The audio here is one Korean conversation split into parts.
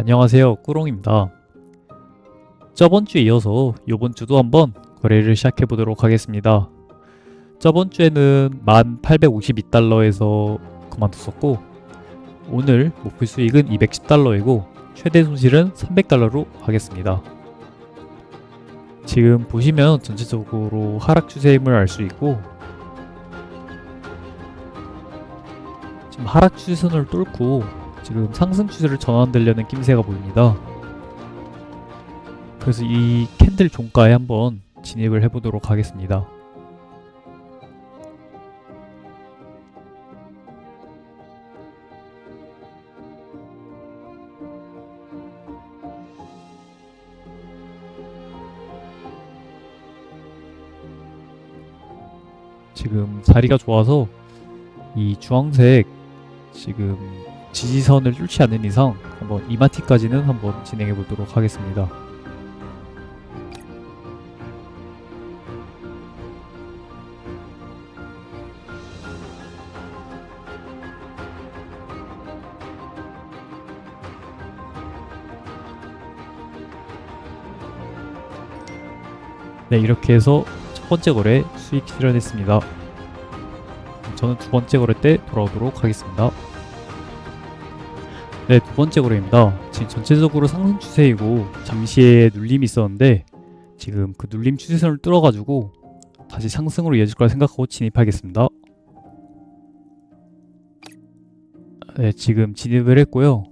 안녕하세요 꾸롱입니다. 저번 주에 이어서 이번 주도 한번 거래를 시작해 보도록 하겠습니다. 저번 주에는 1852달러에서 그만뒀었고 오늘 목표 수익은 210달러이고 최대 손실은 300달러로 하겠습니다. 지금 보시면 전체적으로 하락 추세임을 알 수 있고 지금 하락 추세선을 뚫고 지금 상승 추세를 전환되려는 낌새가 보입니다. 그래서 이 캔들 종가에 한번 진입을 해보도록 하겠습니다. 지금 자리가 좋아서 이 주황색 지금 지지선을 뚫지 않는 이상 한번 이마티까지는 한번 진행해 보도록 하겠습니다. 네, 이렇게 해서 첫 번째 거래 수익 실현했습니다. 저는 두 번째 거래 때 돌아오도록 하겠습니다. 네, 두 번째 거래입니다. 지금 전체적으로 상승 추세이고 잠시의 눌림이 있었는데 지금 그 눌림 추세선을 뚫어가지고 다시 상승으로 이어질 거라 생각하고 진입하겠습니다. 네, 지금 진입을 했고요.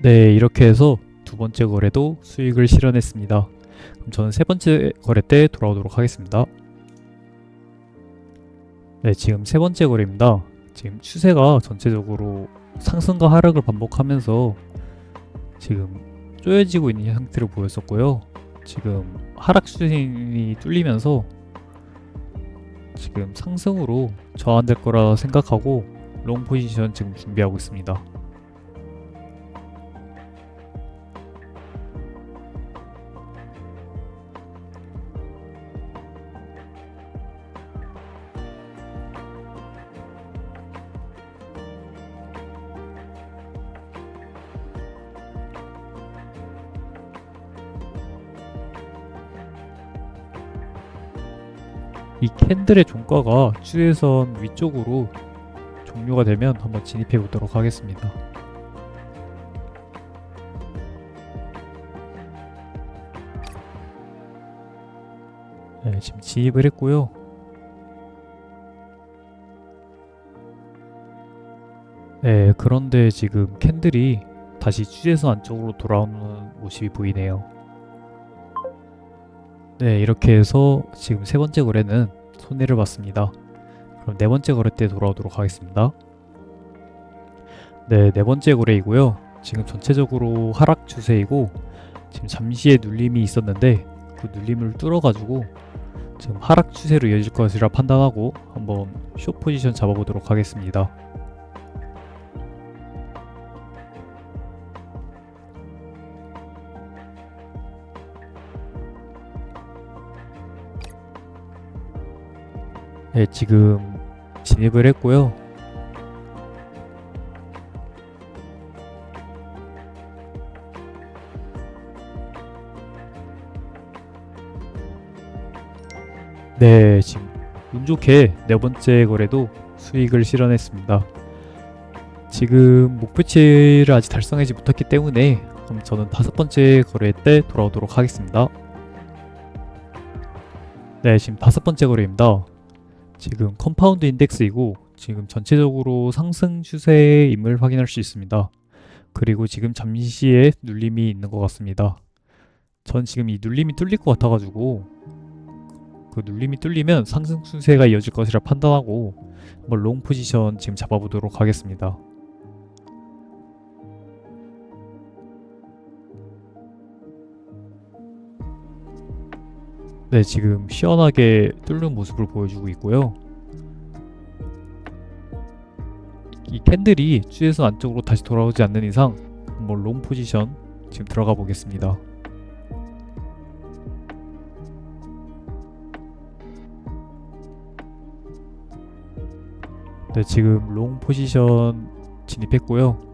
네, 이렇게 해서 두 번째 거래도 수익을 실현했습니다. 그럼 저는 세 번째 거래 때 돌아오도록 하겠습니다. 네, 지금 세 번째 거래입니다. 지금 추세가 전체적으로 상승과 하락을 반복하면서 지금 쪼여지고 있는 형태를 보였었고요. 지금 하락 추세이 뚫리면서 지금 상승으로 저항될 거라 생각하고 롱 포지션 지금 준비하고 있습니다. 이 캔들의 종가가 추세선 위쪽으로 종료가 되면 한번 진입해 보도록 하겠습니다. 네, 지금 진입을 했고요. 네, 그런데 지금 캔들이 다시 추세선 안쪽으로 돌아오는 모습이 보이네요. 네, 이렇게 해서 지금 세 번째 거래는 손해를 봤습니다. 그럼 네 번째 거래 때 돌아오도록 하겠습니다. 네, 네 번째 거래이고요. 지금 전체적으로 하락 추세이고 지금 잠시의 눌림이 있었는데 그 눌림을 뚫어가지고 지금 하락 추세로 이어질 것이라 판단하고 한번 쇼 포지션 잡아보도록 하겠습니다. 네, 지금 진입을 했고요. 네, 지금 운 좋게 네 번째 거래도 수익을 실현했습니다. 지금 목표치를 아직 달성하지 못했기 때문에 그럼 저는 다섯 번째 거래 때 돌아오도록 하겠습니다. 네, 지금 다섯 번째 거래입니다. 지금 컴파운드 인덱스이고 지금 전체적으로 상승 추세임을 확인할 수 있습니다. 그리고 지금 잠시의 눌림이 있는 것 같습니다. 전 지금 이 눌림이 뚫릴 것 같아가지고 그 눌림이 뚫리면 상승 추세가 이어질 것이라 판단하고 한번 롱 포지션 지금 잡아보도록 하겠습니다. 네, 지금 시원하게 뚫는 모습을 보여주고 있고요. 이 캔들이 쥐에서 안쪽으로 다시 돌아오지 않는 이상 한번 롱 포지션 지금 들어가 보겠습니다. 네, 지금 롱 포지션 진입했고요.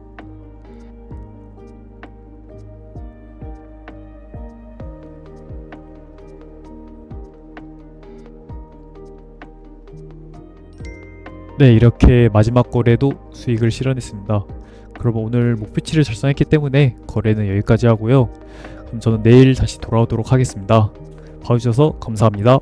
네, 이렇게 마지막 거래도 수익을 실현했습니다. 그럼 오늘 목표치를 달성했기 때문에 거래는 여기까지 하고요. 그럼 저는 내일 다시 돌아오도록 하겠습니다. 봐주셔서 감사합니다.